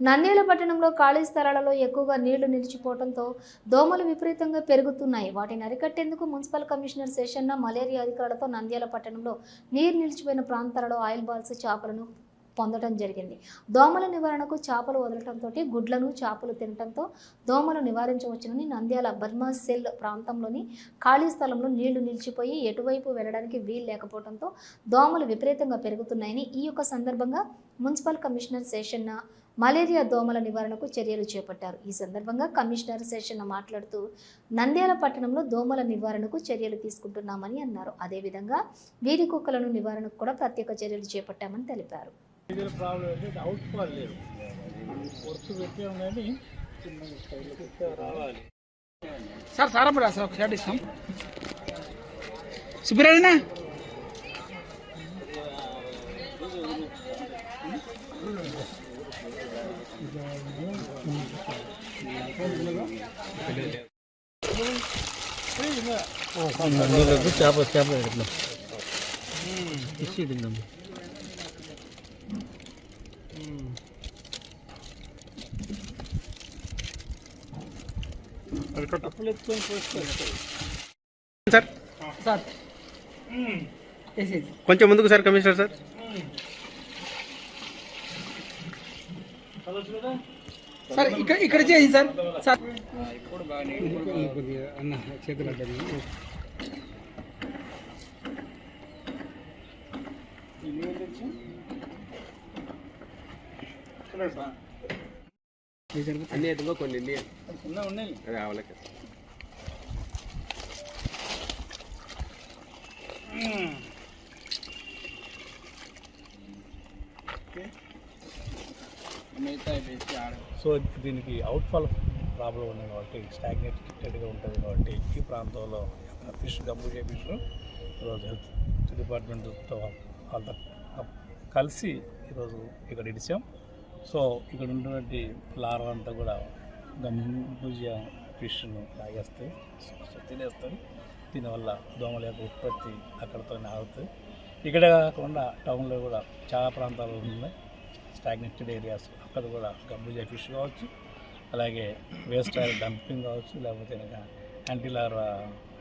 నంద్యాల పట్టణంలో ఖాళీ స్థలాలలో ఎక్కువగా నీళ్ళు నిలిచిపోవడంతో దోమలు విపరీతంగా పెరుగుతున్నాయి. వాటిని అరికట్టేందుకు మున్సిపల్ కమిషనర్ శేషన్న మలేరియా అధికారులతో నంద్యాల పట్టణంలో నీరు నిలిచిపోయిన ప్రాంతాలలో ఆయిల్ బాల్స్ చేపలను పొందడం జరిగింది. దోమల నివారణకు చేపలు వదలటంతో గుడ్లను చేపలు తినటంతో దోమలు నివారించవచ్చునని నంద్యాల బర్మా సెల్ ప్రాంతంలోని ఖాళీ స్థలంలో నీళ్ళు నిలిచిపోయి ఎటువైపు వెళ్ళడానికి వీలు లేకపోవడంతో దోమలు విపరీతంగా పెరుగుతున్నాయని ఈ యొక్క సందర్భంగా మున్సిపల్ కమిషనర్ శేషన్న మలేరియా దోమల నివారణకు చర్యలు చేపట్టారు. ఈ సందర్భంగా కమిషనర్ శేషన్న మాట్లాడుతూ నంద్యాల పట్టణంలో దోమల నివారణకు చర్యలు తీసుకుంటున్నామని అన్నారు. అదేవిధంగా వీధి కుక్కలను నివారణకు కూడా ప్రత్యేక చర్యలు చేపట్టామని తెలిపారు. మేజర్ ప్రాబ్లం ఏంటంటే అవుట్ సుబ్బరాజనా చేప చేప ఎత్తుకొని పోసుకోవాలి సార్? సార్. కొంచెం ముందుకు సార్ కమిషనర్ సార్. సార్ ఇక్కడ ఇక్కడ చేయండి సార్. సార్. అన్న చేతులు అన్ని ఎదుగో కొన్ని ఉన్నాయి. రావాలకి సో దీనికి అవుట్ఫాల్ ప్రాబ్లం ఉంది కాబట్టి స్టాగ్నేటెడ్గా ఉంటుంది కాబట్టి ఈ ప్రాంతంలో ఫిష్ గంబూజే ఫిష్ ఈరోజు హెల్త్ డిపార్ట్మెంట్తో వాళ్ళతో కలిసి ఈరోజు ఇక్కడ ఇడిచాం. సో ఇక్కడ ఉన్నటువంటి లార్వ అంతా కూడా గంబూజియా ఫిష్ను లాగేస్తాయి తినేస్తాయి దీనివల్ల దోమల యొక్క ఉత్పత్తి అక్కడతోనే ఆగుతుంది. ఇక్కడే కాకుండా టౌన్లో కూడా చాలా ప్రాంతాలు ఉన్నాయి. స్టాగ్నెటెడ్ ఏరియాస్ అక్కడ కూడా గంబూజా ఫిష్ కావచ్చు అలాగే వేస్ట్ ఆయిల్ డంపింగ్ కావచ్చు లేకపోతే ఇంకా యాంటీలార్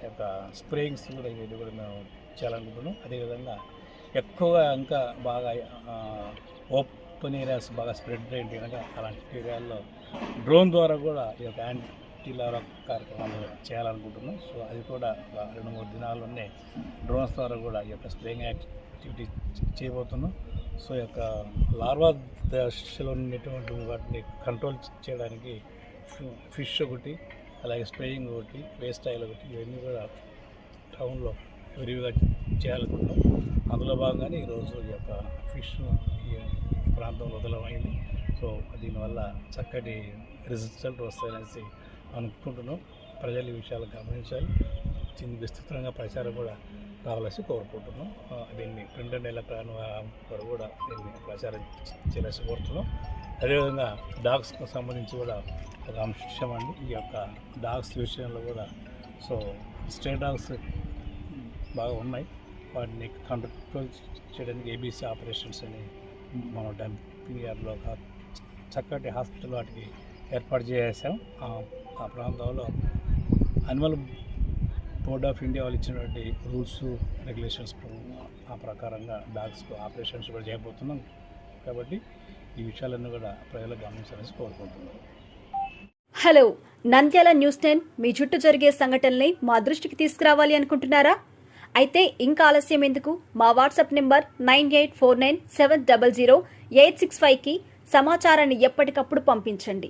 యొక్క స్ప్రేయింగ్స్ కూడా ఇవి కూడా మేము చేయాలనుకుంటున్నాం. అదేవిధంగా ఎక్కువగా ఇంకా బాగా ఓపెన్ ఏరియాస్ బాగా స్ప్రెడ్ అయ్యింది కనుక అలాంటి ఏరియాల్లో డ్రోన్ ద్వారా కూడా ఈ యొక్క యాంటీలార్ కార్యక్రమాలు చేయాలనుకుంటున్నాం. సో అది కూడా ఒక రెండు మూడు దినాల్లోనే డ్రోన్స్ ద్వారా కూడా ఈ యొక్క స్ప్రేయింగ్ యాక్టివిటీ చేయబోతున్నాం. సో యొక్క లార్వా దశలో ఉన్నటువంటి వాటిని కంట్రోల్ చేయడానికి ఫిష్ ఒకటి అలాగే స్ప్రేయింగ్ ఒకటి వేస్ట్ ఆయిల్ ఒకటి ఇవన్నీ కూడా టౌన్లో విరివిగా చేయాలనుకుంటున్నాం అందులో భాగంగానే ఈరోజు ఈ యొక్క ఫిష్ ఈ ప్రాంతంలో వదలమైంది సో దీనివల్ల చక్కటి రిజల్ట్ వస్తాయనేసి అనుకుంటున్నాం. ప్రజలు ఈ విషయాలు గమనించాలి. దీన్ని విస్తృతంగా ప్రచారం కూడా రావాల్సి కోరుకుంటున్నాం. దీన్ని ప్రింట్ అండ్ ఎలక్ట్రాన్ వారు కూడా దీన్ని ప్రచారం చేయాల్సి కోరుతున్నాం. అదేవిధంగా డాగ్స్కి సంబంధించి కూడా ఒక అంశం అండి. ఈ యొక్క డాగ్స్ విషయంలో కూడా సో స్టే డాగ్స్ బాగా ఉన్నాయి. వాటిని కంట్రోల్ చేయడానికి ఏబీసీ ఆపరేషన్స్ అని మన డంపింగ్ యార్డ్లో ఒక చక్కటి హాస్పిటల్ వాటికి ఏర్పాటు చేసాం. ఆ ఆ ప్రాంతంలో అనిమల్ బోర్డ్ ఆఫ్ ఇండియా వాళ్ళు ఇచ్చినటువంటి రూల్స్ రెగ్యులేషన్స్ ఆ ప్రకారంగా డాగ్స్కు ఆపరేషన్స్ కూడా చేయబోతున్నాం. కాబట్టి ఈ విషయాలన్నీ కూడా ప్రజలు గమనించాలని కోరుకుంటున్నాం. హలో నంద్యాల న్యూస్ టెన్ మీ చుట్టూ జరిగే సంఘటనల్ని మా దృష్టికి తీసుకురావాలి అనుకుంటున్నారా? అయితే ఇంకా ఆలస్యం ఎందుకు? మా WhatsApp number nine eight four nine seven double zero eight six ఫైవ్కి సమాచారాన్ని ఎప్పటికప్పుడు పంపించండి.